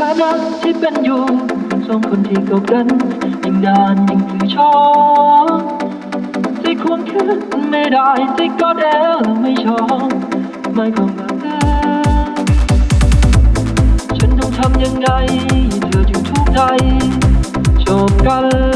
ภาวะที่เป็นอยู่สองคนที่เก่ากันยิ่งนานยิ่งคือชอบที่ควรคืนไม่ได้ที่กอดแอลไม่ชอบไม่ความรักเธอฉันต้องทำยังไงเธอจึงทุกข์ใจจบกัน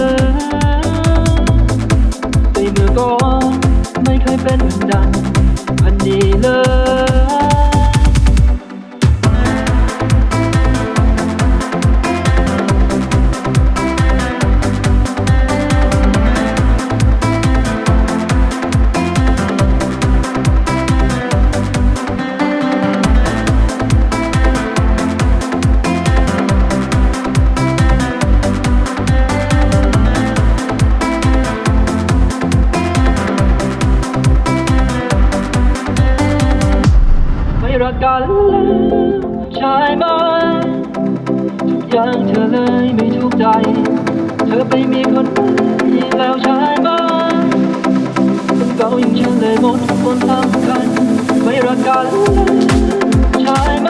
กกันแล้วใช่ไหมทุกอย่างเธอเลยไม่ถูกใจ เธอไปมีคนใหม่แล้วใช่ไหมคนเก่ายังฉันเลยหมดคนสำคัญไม่รักกันแล้วใช่ไหม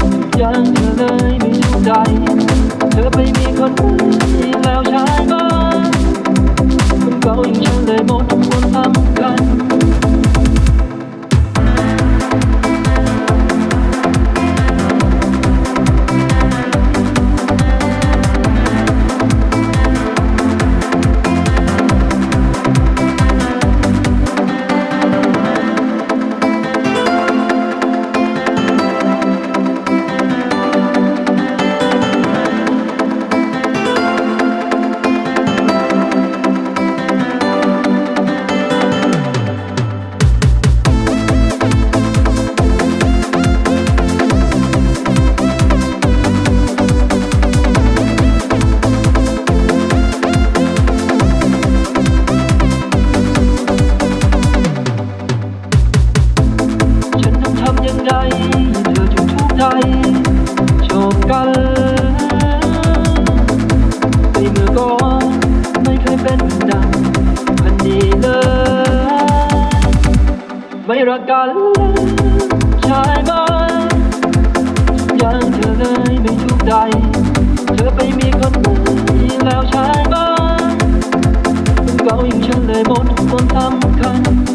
ทุกอย่างเธอเลยไม่ถูกใจ กันในเมื่อก่อนไม่เคยเป็นดังพันนี้เลย ไม่รักกันแล้วใช่ไหมทุกอย่างเธอเลยไม่ถูกใจ เธอไปมีคนใหม่แล้วใช่ไหมคนเก่าอย่างฉันเลยหมดคนสำคัญ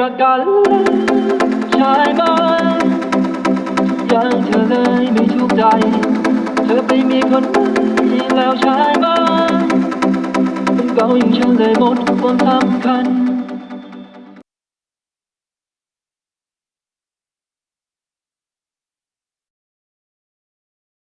รักกันแล้วใช่ไหมยังเธอเลยไม่ถูกใจ เธอไปมีคนใหม่แล้วใช่ไหมคนเก่าอย่างฉันเลยหมดความสำคัญ